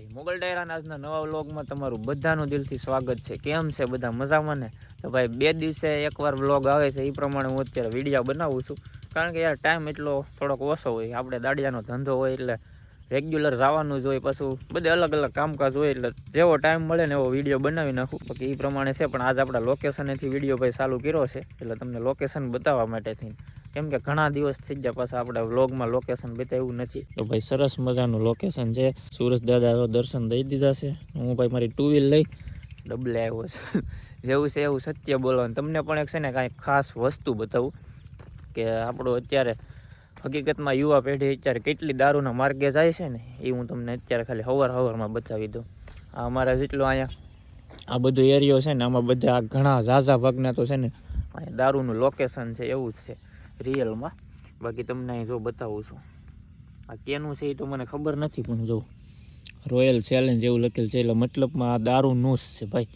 જય મોગલ ડાયરાના આજના નવા વ્લોગમાં તમારું બધાનું દિલથી સ્વાગત છે. કેમ છે બધા મજામાં ને? તો ભાઈ, બે દિવસે એકવાર વ્લોગ આવે છે. એ પ્રમાણે હું અત્યારે વીડિયો બનાવું છું. કારણ કે યાર, ટાઈમ એટલો થોડોક ઓછો હોય. આપણે દાડિયાનો ધંધો હોય એટલે રેગ્યુલર જવાનું જ હોય. પાછું બધે અલગ અલગ કામકાજ હોય એટલે જેવો ટાઈમ મળે ને એવો વીડિયો બનાવી નાખું. બાકી એ પ્રમાણે છે, પણ આજ આપણા લોકેશનેથી વીડિયો ભાઈ ચાલુ કર્યો છે. એટલે તમને લોકેશન બતાવવા માટેથી. કેમ કે ઘણા દિવસ થઈ ગયા પાછા આપણે વ્લોગમાં લોકેશન બતાવ્યું નથી. તો ભાઈ સરસ મજાનું લોકેશન છે. સુરજ દાદા દર્શન દઈ દીધા છે. હું ભાઈ મારી ટુ વ્હીલ લઈ. ડબલે આવ્યો છે. જેવું છે એવું સત્ય બોલવાનું. તમને પણ એક છે ને કાંઈક ખાસ વસ્તુ બતાવું કે આપણું અત્યારે હકીકતમાં યુવા પેઢી અત્યારે કેટલી દારૂના માર્ગે જાય છે ને એ હું તમને અત્યારે ખાલી હવાર હવારમાં બતાવી દઉં. આ અમારા જેટલો અહીંયા આ બધો એરિયો છે ને આમાં બધા ઘણા ઝાઝા ભાગના તો છે ને અહીંયા દારૂનું લોકેશન છે એવું જ છે. રિયલમાં બાકી તમને અહીં જો બતાવું છું. આ કેનું છે એ તો મને ખબર નથી, પણ જો રોયલ ચેલેન્જ એવું લખેલ છે, એટલે મતલબમાં આ દારૂ જ છે ભાઈ.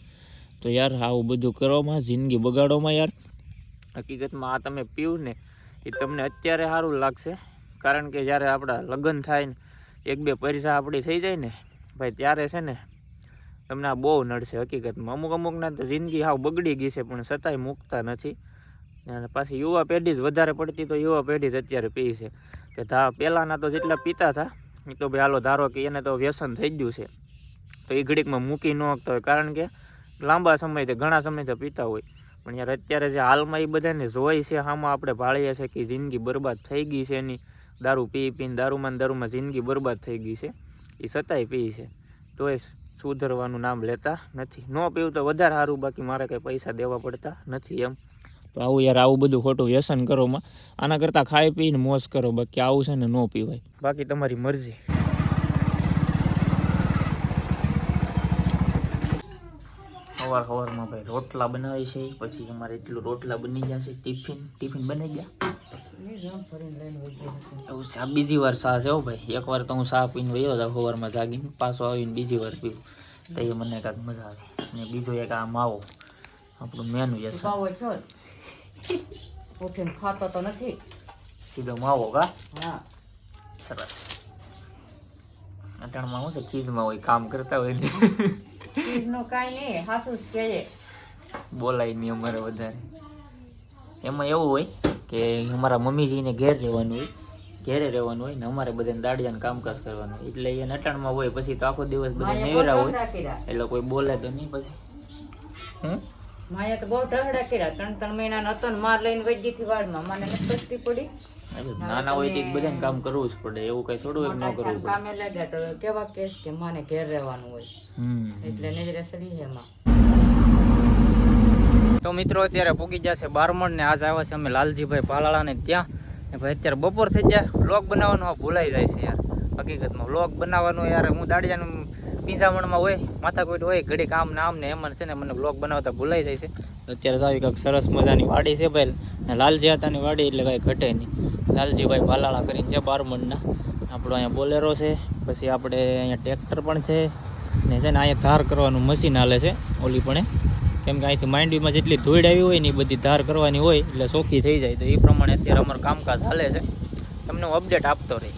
તો યાર, આવું બધું કરવામાં, જિંદગી બગાડોમાં યાર. હકીકતમાં આ તમે પીવું ને, એ તમને અત્યારે સારું લાગશે. કારણ કે જ્યારે આપણા લગ્ન થાય ને, એક બે પૈસા આપણી થઈ જાય ને, ભાઈ ત્યારે છે ને, તમને આ બહુ નડશે હકીકતમાં. અમુક અમુકના તો જિંદગી હાવ બગડી ગઈ છે, પણ છતાંય મૂકતા નથી. અને પાછી યુવા પેઢી જ વધારે પડતી તો યુવા પેઢી જ અત્યારે પી છે. કે ધા પહેલાંના તો જેટલા પીતા હતા, એ તો ભાઈ હાલો ધારો કે એને તો વ્યસન થઈ ગયું છે. તો એ ઘડીકમાં મૂકી ન શકતા હોય, કારણ કે લાંબા સમયથી, ઘણા સમયથી પીતા હોય. પણ યાર અત્યારે જે હાલમાં એ બધાને જોઈ છે આમાં આપણે ભાળીએ છીએ કે જિંદગી બરબાદ થઈ ગઈ છે એની. દારૂ પી પીને દારૂમાં દારૂમાં જિંદગી બરબાદ થઈ ગઈ છે. એ છતાંય પી છે. તોય સુધરવાનું નામ લેતા નથી. ન પીવું તો વધારે સારું, બાકી મારે કંઈ પૈસા દેવા પડતા નથી એમ. તો આવું યાર આવું બધું ખોટું વ્યસન કરોમાં આના કરતાં ખાઈ પીને મોજ કરો બાકી આવું છે ને ન પીવાય. બાકી તમારી મરજી. સવાર સવારમાં ભાઈ રોટલા બનાવી છે પછી અમારે એટલું રોટલા બની જશે ટિફિન ટિફિન બની ગયા. એવું છે આ બીજી વાર ચા છે હો ભાઈ? એકવાર તો હું ચા પીને વયો જાઉં સવારમાં જાગીને પાછો આવીને બીજી વાર પીવું. તો એ મને કાંઈક મજા આવે. અને બીજો એક આ માવો આપણું મેનુ છે. ઉઠીને ખાતો તો નથી સીધો માવો કા હા સરસ અટાણમાં શું છે ખીજમાં હોય કામ કરતા હોય ને ચીજનું કાંઈ નહીં હાસું જ કહેજે બોલાય નહીં અમારે વધારે એમાં એવું હોય કે અમારા મમ્મીજીને ઘેર રહેવાનું હોય ઘેરે રહેવાનું હોય ને અમારે બધાને દાડિયાને કામકાજ કરવાનું એટલે એ નટાણમાં હોય પછી તો આખો દિવસ બધા નેવરા હોય એટલે કોઈ બોલે તો નહીં પછી હમ માયા તો બહુ ઢહડા કર્યા. ત્રણ ત્રણ મહિના હતો ને માર લઈને વૈજી થી વાળમાં. મને નથી પડી. નાના હોય તો બધાને કામ કરવું જ પડે. એવું કઈ થોડું ન કરવું પડે. કામે લાગ્યા તો કેવા કેસ કે મને ઘેર રહેવાનું હોય. એટલે નજરે સડી છે એમાં. તો મિત્રો અત્યારે પૂગી જશે બારમણ ને આજ આવ્યા છે અમે લાલજીભાઈ પાલાળાને ત્યાં. ભાઈ અત્યારે બપોર થઈ જાય લોક બનાવવાનું ભૂલાઈ જાય છે યાર. હકીકતમાં લોક બનાવવાનું યાર. હું દાડિયાનું પીંજામણમાં હોય, માથાકૂટ હોય ઘડી કામ ને આમ ને એમ છે ને મને બ્લોક બનાવતા ભૂલાઈ જાય છે. અત્યારે આવી કંઈક સરસ મજાની વાડી છે ભાઈ. લાલજી હતાની વાડી એટલે કાંઈ ઘટે નહીં. લાલજીભાઈ ભાલાળા કરીને છે બારમણના. આપણો અહીંયા બોલેરો છે, પછી આપણે અહીંયા ટ્રેક્ટર પણ છે. ને છે ને અહીંયા ધાર કરવાનું મશીન હાલે છે ઓલી પણ કેમ કે અહીંથી માંડવીમાં જેટલી ધૂળ આવી હોય ને એ બધી ધાર કરવાની હોય એટલે ચોખ્ખી થઈ જાય. તો એ પ્રમાણે અત્યારે અમારું કામકાજ હાલે છે. તમને હું અપડેટ આપતો રહી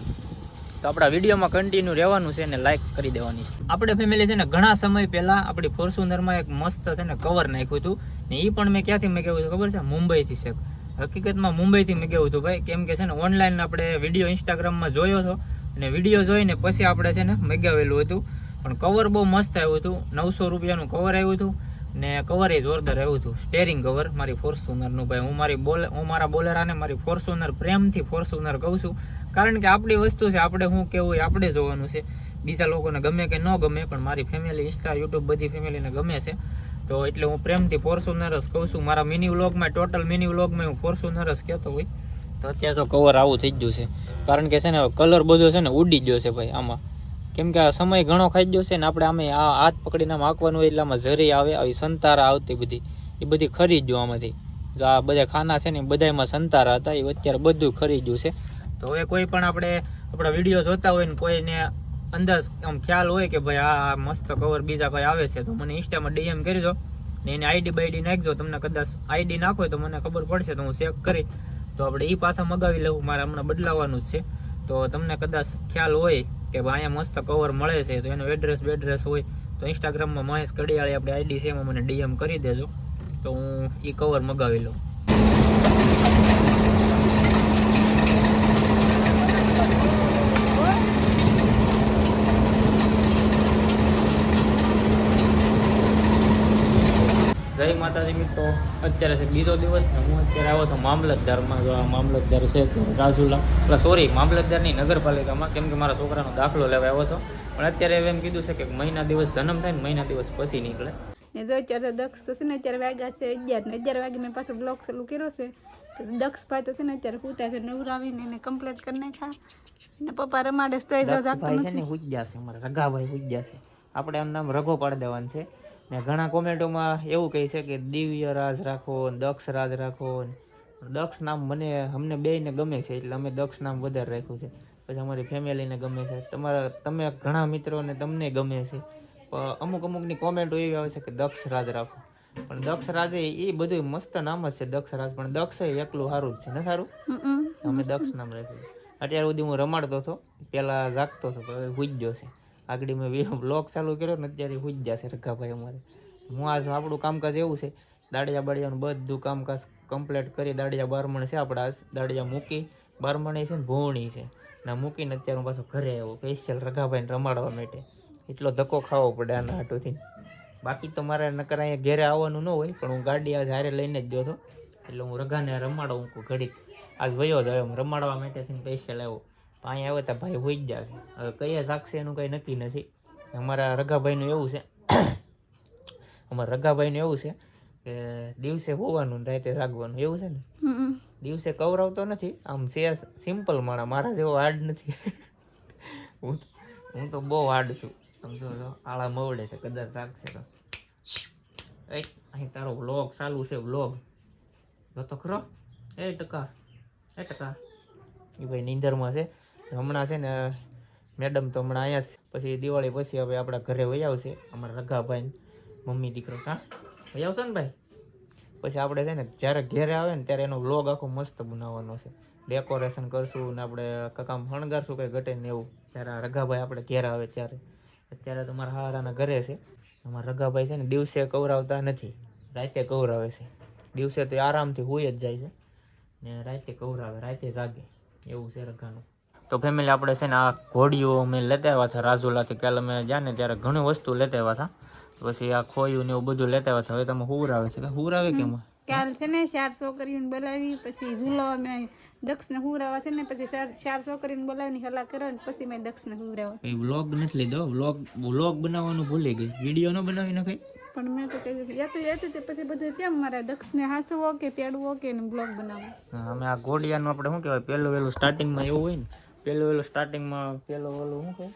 તો આપણા વિડીયોમાં કન્ટિન્યુ રહેવાનું છે અને લાઈક કરી દેવાની છે. આપણે ફેમિલી છે ને ઘણા સમય પહેલાં આપણી ફોર્ચ્યુનરમાં એક મસ્ત છે ને કવર નાખ્યું હતું ને એ પણ મેં ક્યાંથી મેં કેવું ખબર છે? મુંબઈથી છે. હકીકતમાં મુંબઈથી મેં કહેવું હતું ભાઈ, કેમ કે છે ને ઓનલાઈન આપણે વીડિયો ઇન્સ્ટાગ્રામમાં જોયો હતો અને વીડિયો જોઈને પછી આપણે છે ને મગાવેલું હતું. પણ કવર બહુ મસ્ત આવ્યું હતું. નવસો રૂપિયાનું કવર આવ્યું હતું ને કવર એ જોરદાર આવ્યું હતું. સ્ટેરિંગ કવર મારી ફોર્ચ્યુનરનું ભાઈ. હું મારી બોલે, હું મારા બોલેરાને મારી ફોર્ચ્યુનર પ્રેમથી ફોર્ચ્યુનર કહું છું. કારણ કે આપણી વસ્તુ છે, આપણે શું કેવું હોય, આપણે જોવાનું છે. બીજા લોકોને ગમે કે ન ગમે, પણ મારી ફેમિલી ઇન્સ્ટા યુટ્યુબ બધી ફેમિલીને ગમે છે. તો એટલે હું પ્રેમથી ફોર્ચ્યુનર જ કહું છું, મારા મિની વ્લોગમાં ટોટલ મિની વ્લોગમાં હું ફોર્ચ્યુનર જ કહેતો હોય. તો અત્યારે તો કવર આવું થઈ ગયું છે. કારણ કે છે ને કલર બધો છે ને ઉડી ગયો છે ભાઈ આમાં. કેમ કે આ સમય ઘણો ખાઈ ગયો છે ને, આપણે આમે આ હાથ પકડીને આમ હોય એટલે આમાં ઝરી આવે, આવી સંતારા આવતી બધી. એ બધી ખરી ગયું આમાંથી. આ બધા ખાના છે ને બધામાં સંતારા હતા, એ અત્યારે બધું ખરી ગયું છે. તો હવે કોઈ પણ આપણે આપણા વીડિયો જોતા હોય ને કોઈને અંદાજ આમ ખ્યાલ હોય કે ભાઈ આ મસ્ત કવર બીજા કોઈ આવે છે, તો મને ઇન્સ્ટામાં ડીએમ કરજો ને એની આઈડી બાઈડી નાખજો. તમને કદાચ આઈડી નાખો તો મને ખબર પડશે, તો હું ચેક કરી તો આપણે એ પાછા મગાવી લઉં. મારે હમણાં બદલાવાનું જ છે. તો તમને કદાચ ખ્યાલ હોય કે ભાઈ અહીંયા મસ્ત કવર મળે છે, તો એનો એડ્રેસ બેડ્રેસ હોય તો ઇન્સ્ટાગ્રામમાં મહેશ કડિયાળી આપણે આઈડી છે, એમાં મને ડીએમ કરી દેજો. તો હું એ કવર મગાવી લઉં જય માતાજી મિત્રો અત્યારે છે બીજો દિવસ ને હું અત્યારે આવ્યો હતો મામલતદારમાં જો આ મામલતદાર છે તો રાજુલા એટલે સોરી મામલતદારની નગરપાલિકામાં કેમ કે મારા છોકરાનો દાખલો લેવા આવ્યો હતો. પણ અત્યારે એમ કીધું છે કે મહિના દિવસ જન્મ થાય ને મહિના દિવસ પછી નીકળે. ને જો અત્યારે દક્ષ તો છે ને અત્યારે વાગ્યા છે અગિયાર ને અગિયાર વાગે મેં પાછો બ્લોક ચાલુ કર્યો છે. દક્ષ ભાઈ તો છે ને અત્યારે પૂતા છે નવરાવીને એને કમ્પ્લીટ કરી નાખ્યા. ને પપ્પા રમાડે તો તો જાગતો દક્ષભાઈ છે ને ઉજ્યા છે અમારા રઘાભાઈ ઉજ્યા છે. આપણે એમ નામ રઘો પાડી દેવાનું છે. ને ઘણા કોમેન્ટોમાં એવું કહે છે કે દિવ્ય રાજ રાખો દક્ષ રાજ રાખો દક્ષ નામ મને અમને બેયને ગમે છે એટલે અમે દક્ષ નામ વધારે રાખ્યું છે. પછી અમારી ફેમિલીને ગમે છે. તમારા તમે ઘણા મિત્રોને તમને ગમે છે. અમુક અમુકની કોમેન્ટો એવી આવે છે કે દક્ષ રાજ રાખો. પણ દક્ષ રાજ એ બધું મસ્ત નામ જ છે દક્ષ રાજ. પણ દક્ષ એકલું સારું જ છે. ને સારું? અમે દક્ષ નામ રાખ્યું અત્યાર સુધી હું રમાડતો હતો. પેલા જાગતો હતો હવે હુઈ ગયો છે. આગળ મેં બ્લોક ચાલુ કર્યો ને અત્યારે હુઈ જશે રઘાભાઈ અમારે. હું આજ આપણું કામકાજ એવું છે, દાડિયા બાડિયાનું બધું કામકાજ કમ્પ્લીટ કરી દાડિયા બારમણ છે આપણા આજ. દાડિયા મૂકી, બારમણી છે ને ભોણી છે. ને મૂકીને અત્યારે હું પાછો ઘરે આવ્યો સ્પેશિયલ રઘાભાઈને રમાડવા માટે. એટલો ધક્કો ખાવો પડે આના હાટુથી. બાકી તો મારે નકર અહીંયા ઘેરે આવવાનું ન હોય, પણ હું ગાડી આજ હારે લઈને જ ગયો હતો. એટલે હું રઘાને રમાડું ઘડીક. આજ વયો જ આવ્યો રમાડવા માટે થઈને સ્પેશિયલ આવ્યો. પણ અહીંયા આવ્યો તો ભાઈ હોઈ જ જશે હવે કયા જાગશે એનું કંઈ નક્કી નથી. અમારા રઘાભાઈનું એવું છે. અમારા રઘાભાઈનું એવું છે કે દિવસે હોવાનું રાતે જાગવાનું. એવું છે ને? દિવસે કવરાવતો નથી. આમ છે સિમ્પલ માણા મારા જેવો હાર્ડ નથી. હું હું તો બહુ હાર્ડ છું. સમજો છો આળા મવડે છે કદાચ જાગશે તો. એ અહીં તારો વ્લોગ ચાલુ છે વ્લોગ. જો તો ખરો? એ ટકા. એ ટકા. એ ભાઈ નીંદરમાં છે. હમણાં છે ને, મેડમ તો હમણાં અહીંયા પછી દિવાળી પછી હવે આપણા ઘરે વહી આવશે, અમારા રઘાભાઈ મમ્મી દીકરો. હા? વહી આવશો ને ભાઈ? પછી આપણે છે ને, જ્યારે ઘેરે આવે ને ત્યારે એનો વ્લોગ આખો મસ્ત બનાવવાનો છે. ડેકોરેશન કરશું ને આપણે કાકામ શણગારશું કંઈ ઘટે ને એવું. જ્યારે આ રઘાભાઈ આપણે ઘેર આવે ત્યારે. અત્યારે તો મારા હારાના ઘરે છે. અમારા રઘાભાઈ છે ને દિવસે કવરાવતા નથી. રાતે કવરાવે છે. દિવસે તો આરામથી હોઈ જ જાય છે. ને રાતે કવરાવે, રાતે જાગે. એવું છે રઘાનું. તો ફેમિલી આપણે છે ને આ ઘોડીઓ અમે લેતા આવ્યા હતા રાજુલાથી કાલે અમે ગયા ને ત્યારે ઘણી વસ્તુ લેતા આવ્યા હતા. પછી આ ખોયું ને એવું બધું લેતા આવ્યા હતા. હવે તમે હુર આવે છે. કે હુરાવે કે કેમ કાલ છે ને ચાર છોકરીઓને બોલાવી પછી ઝૂલો મેં દક્ષને હુરાવા છે ને પછી ચાર છોકરીને બોલાવીને હલા કરો ને પછી મેં દક્ષને હુરાવા. એ વ્લોગ નથી લીધો. વ્લોગ વ્લોગ બનાવવાનું ભૂલી ગઈ. વીડિયો ન બનાવી નખાય? પણ મેં તો કહ્યું યાતું યાતું તે પછી બધું કેમ મારે દક્ષને હાસવો કે તેડવો કે ને બ્લોગ બનાવો અમે આ ઘોડિયાનું આપણે શું કહેવાય? પહેલું વહેલું સ્ટાર્ટિંગમાં એવું હોય ને પહેલું પેલું સ્ટાર્ટિંગમાં પહેલું ઓલું શું કહે?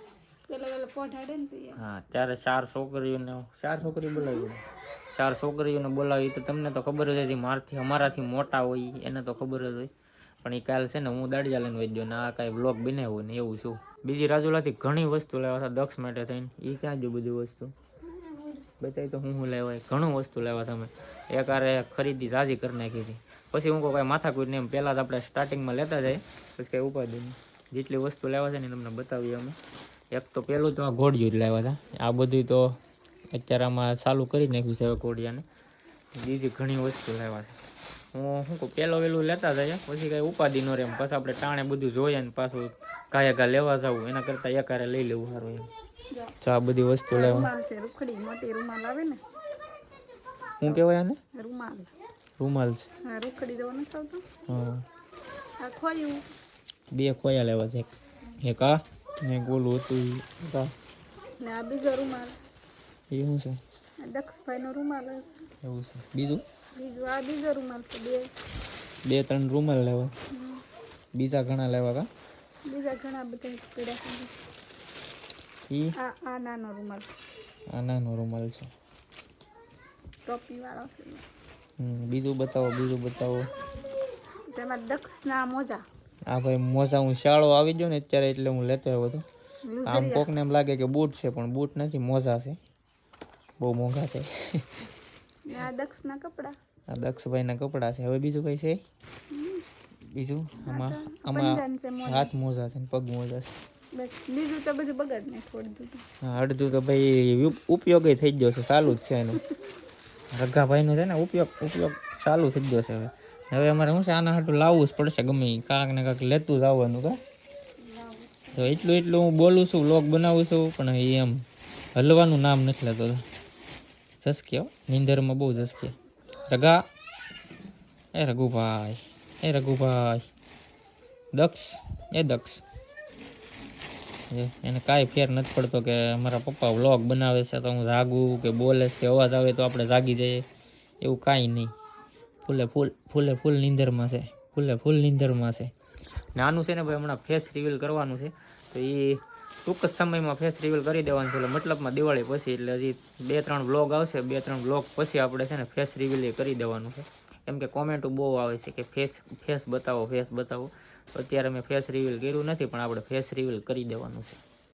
પેલો પેલા પોઢાડે ને હા ત્યારે ચાર છોકરીઓને ચાર છોકરી બોલાવી ચાર છોકરીઓને બોલાવી તો તમને તો ખબર જ હતી મારથી અમારાથી મોટા હોય એને તો ખબર જ હોય. પણ એ કાલ છે ને હું દાડિયા લઈને વહી ગયો ને આ કાંઈ બ્લોગ બનાવ્યો ને એવું છું. બીજી રાજુલાથી ઘણી વસ્તુ લેવા હતા દક્ષ માટે થઈને. એ ક્યાં જો બધી વસ્તુ? બતાવી તો હું હું લેવાય. ઘણું વસ્તુ લેવા તમે. એક આરે ખરીદી સાજી કરી નાખી હતી. પછી હું કોઈ કાંઈ માથાકૂટ નહીં એમ પહેલાં જ આપણે સ્ટાર્ટિંગમાં લેતા જાય. પછી કંઈ ઉપાધિ નહીં. જેટલી વસ્તુ લેવા છે ને તમને બતાવીએ અમે. એક તો પહેલું તો આ ઘોડિયું જ લાવ્યા હતા. આ બધું તો અત્યારે આમાં ચાલુ કરી નાખ્યું છે હવે ઘોડિયાને. બીજી ઘણી વસ્તુ લાવ્યા છે. હું શું કહું પહેલો વહેલું લેતા થાય પછી કાંઈ ઉપાધિ ન રહે એમ. પછી આપણે ટાણે બધું જોઈએ ને પાછું કાંઈ કાં લેવા જવું એના કરતાં એકારે લઈ લેવું સારું એમ. તો આ બધી વસ્તુ લેવા શું કહેવાય આને? રૂમાલ. રૂમાલ છે. હા રૂખડી હા. આ ખોયું. બે ખોયા લેવા છે. એક- આ ને ગોલું હતું ઈ. આ. ને આ બીજો રૂમાલ. એ શું છે? દક્ષભાઈનો રૂમાલ એવું છે. બીજું? બીજું આ બીજો રૂમાલ છે બે. બે ત્રણ રૂમાલ લેવા. બીજા ઘણા લેવા કા? બીજા ઘણા બધા પીડા છે. આ આ નાનો રૂમાલ આ નાનો રૂમાલ છે. ટોપી વાળો છે. બીજું બતાવો બીજું બતાવો. તેમાં દક્ષના મોજા. આ ભાઈ મોજા હું શાળો આવી ગયો ને અત્યારે એટલે હું લેતો આવ્યો હતો આમ કોકને એમ લાગે કે બૂટ છે પણ બૂટ નથી મોજા છે. બહુ મોંઘા છે. આ દક્ષના કપડા. આ દક્ષભાઈના કપડાં છે. હવે બીજું કઈ છે? બીજું? આમાં આમાં હાથ મોજા છે ને પગ મોજા છે. બીજું તો બધું બગાડ ને છોડી હા, અડધું તો ભાઈ ઉપયોગ થઈ ગયો છે ચાલુ જ છે એનું. રઘાભાઈનું છે ને ઉપયોગ ઉપયોગ ચાલુ થઈ ગયો છે હવે. હવે અમારે શું છે, આના હાટું લાવવું જ પડશે, ગમે. કાંક ને કાંક લેતું જ આવવાનું કા? તો એટલું એટલું હું બોલું છું લોક બનાવું છું, પણ એ એમ હલવાનું નામ નથી લેતો. જસકે હો, નીંદરમાં બહુ જસકે રઘા, એ રઘુભાઈ એ રઘુભાઈ. દક્ષ, એ દક્ષ. એને કાંઈ ફેર નથી પડતો કે મારા પપ્પા વ્લોગ બનાવે છે તો હું જાગું કે બોલે છે અવાજ આવે તો આપણે જાગી જઈએ, એવું કાંઈ નહીં. ફૂલે ફૂલ ફૂલે ફૂલ નીંદરમાં છે. ફૂલે ફૂલ નીંદરમાં છે. નાનું છે ને ભાઈ, હમણાં ફેસ રિવીલ કરવાનું છે. તો એ ટૂંક જ સમયમાં ફેસ રિવીલ કરી દેવાનું છે. એટલે મતલબમાં દિવાળી પછી, એટલે હજી બે ત્રણ બ્લોગ આવશે. બે ત્રણ બ્લોગ પછી આપણે છે ને ફેસ રિવીલ કરી દેવાનું છે. કેમ કે કોમેન્ટો બહુ આવે છે કે ફેસ ફેસ બતાવો ફેસ બતાવો. અત્યારે મેં ફેસ રિવીલ કર્યું નથી, પણ આપણે ફેસ રિવીલ કરી દેવાનું છે.